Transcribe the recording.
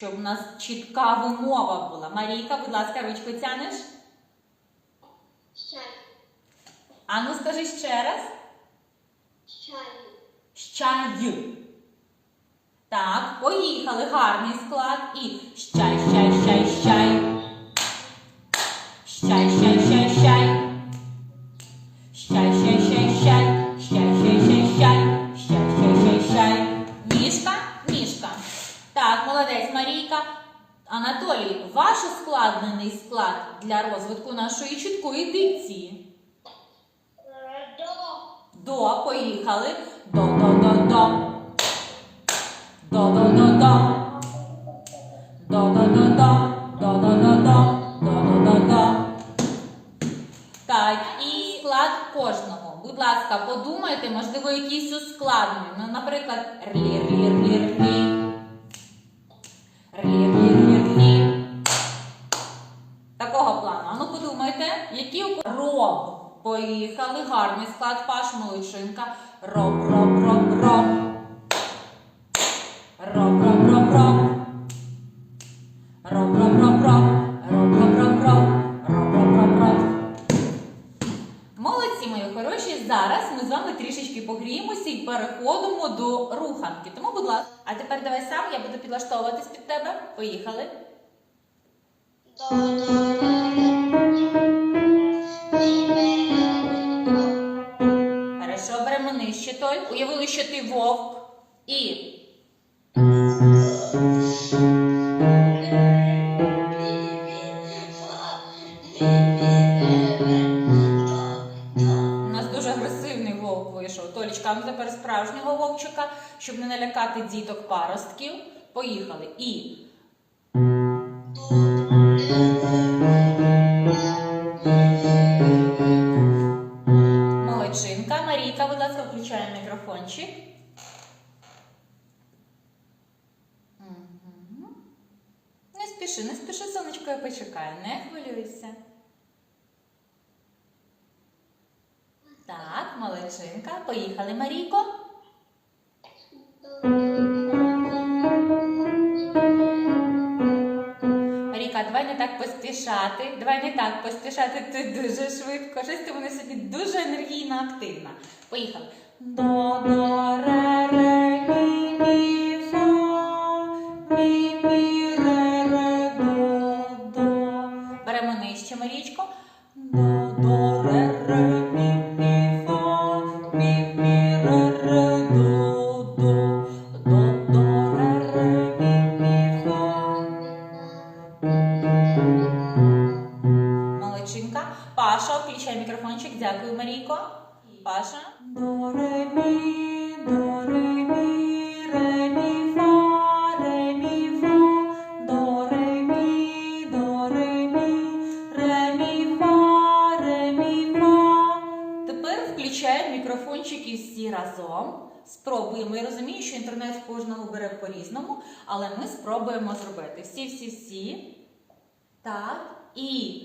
Щоб у нас чітка вимова була. Марійка, будь ласка, ручку тянеш? Чай. Ану, скажи ще раз. Щай. Щай. Так, поїхали. Гарний склад. І щай, щай, щай, щай. Щай, молодець, Марійка. Анатолій, ваш ускладнений склад для розвитку нашої чіткої дикції. До. До, поїхали. До, до, до, до. До, до, до, до. До, до, до, до. До, до, до, до. До, до, до, до. Так, і склад кожного. Будь ласка, подумайте, можливо, якийсь ускладнений. Ну, наприклад, рлі, Такого плану. А ну подумайте, які у роб. Поїхали. Гарний склад паш, молодчинка. Роб, роб, роб. Роб, Зараз ми з вами трішечки погріємося і переходимо до руханки. Тому, будь ласка, а тепер давай сам, я буду підлаштовуватись під тебе. Поїхали. Хорошо, беремо нижче той. Уявили, що ти вовк. І вийшов. Толічка, ну тепер справжнього вовчика, щоб не налякати діток паростків. Поїхали. І молодчинка. Марійка, будь ласка, включаємо мікрофончик. Не спіши, не спіши, сонечко, я почекаю, не хвилюйся. Так, молодчинка. Поїхали, Марійко. Марійка, давай не так поспішати. Давай не так поспішати. Ти дуже швидко. Щось ти вона сьогодні дуже енергійно активна. Поїхали. До, Дякую, Марійко. Паша. До, ре, мі, до, ре, мі, ре, мі, фа, ре, мі, фа. До, ре, мі, до, ре, мі, ре, мі, фа, ре, мі, фа. Тепер включаємо мікрофончики всі разом. Спробуємо. Я розумію, що інтернет в кожного бере по-різному, але ми спробуємо зробити. Всі, всі, всі. Так. І